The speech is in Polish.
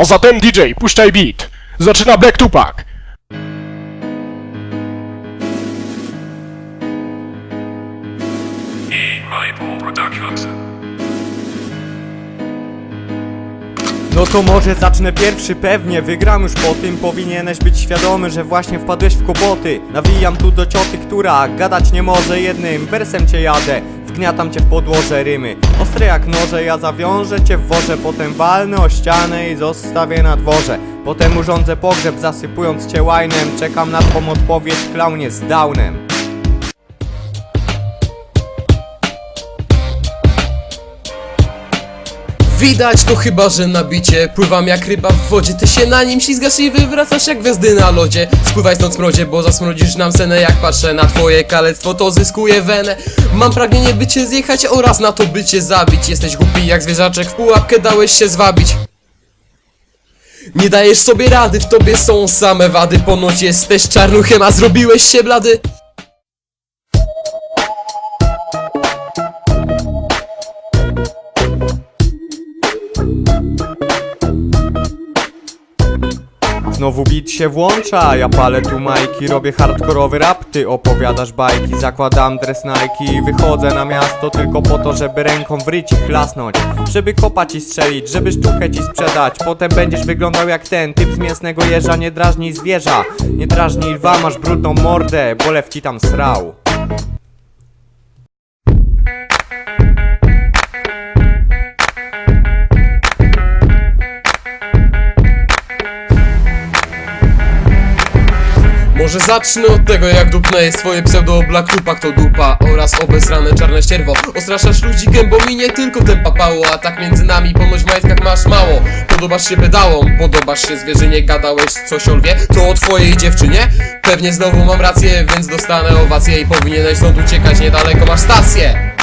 A zatem DJ, puszczaj beat. Zaczyna Black Tupac. No to może zacznę pierwszy, pewnie wygram już po tym. Powinieneś być świadomy, że właśnie wpadłeś w kłopoty. Nawijam tu do cioty, która gadać nie może. Jednym Wersem cię jadę, wgniatam cię w podłoże rymy. Ostre jak noże, ja zawiążę cię w worze. Potem walnę o ścianę i zostawię na dworze. Potem urządzę pogrzeb, zasypując cię łajnem. Czekam na twą odpowiedź, klaunie z downem Widać to chyba, że nabicie Pływam jak ryba w wodzie. Ty się na nim ślizgasz i wywracasz jak gwiazdy na lodzie. Spływaj stąd smrodzie, bo zasmrodzisz nam senę. Jak patrzę na twoje kalectwo, to zyskuję wenę. Mam pragnienie by cię zjechać oraz na to by cię zabić. Jesteś głupi jak zwierzaczek, w pułapkę dałeś się zwabić. Nie dajesz sobie rady, w tobie są same wady. Ponoć jesteś czarnuchem, a zrobiłeś się blady Znowu beat się włącza, ja palę tu majki Robię hardkorowy rap, ty opowiadasz bajki Zakładam dres Nike. I wychodzę na miasto Tylko po to, żeby ręką w ryci chlasnąć Żeby kopać i strzelić, żeby sztukę ci sprzedać. Potem będziesz wyglądał jak ten typ z mięsnego jeża. Nie drażnij zwierza, nie drażnij lwa. Masz brudną mordę, bo lew ci tam srał Może zacznę od tego jak dupne jest twoje pseudo Black Tupac to dupa. Oraz obesrane czarne ścierwo. Ostraszasz ludzi gębą i nie tylko ten papało. A tak między nami ponoć w majtkach masz mało. Podobasz się pedałom, podobasz się zwierzynie. Gadałeś coś o lwie, to o twojej dziewczynie? Pewnie znowu mam rację, więc dostanę owację I powinieneś stąd uciekać, niedaleko masz stację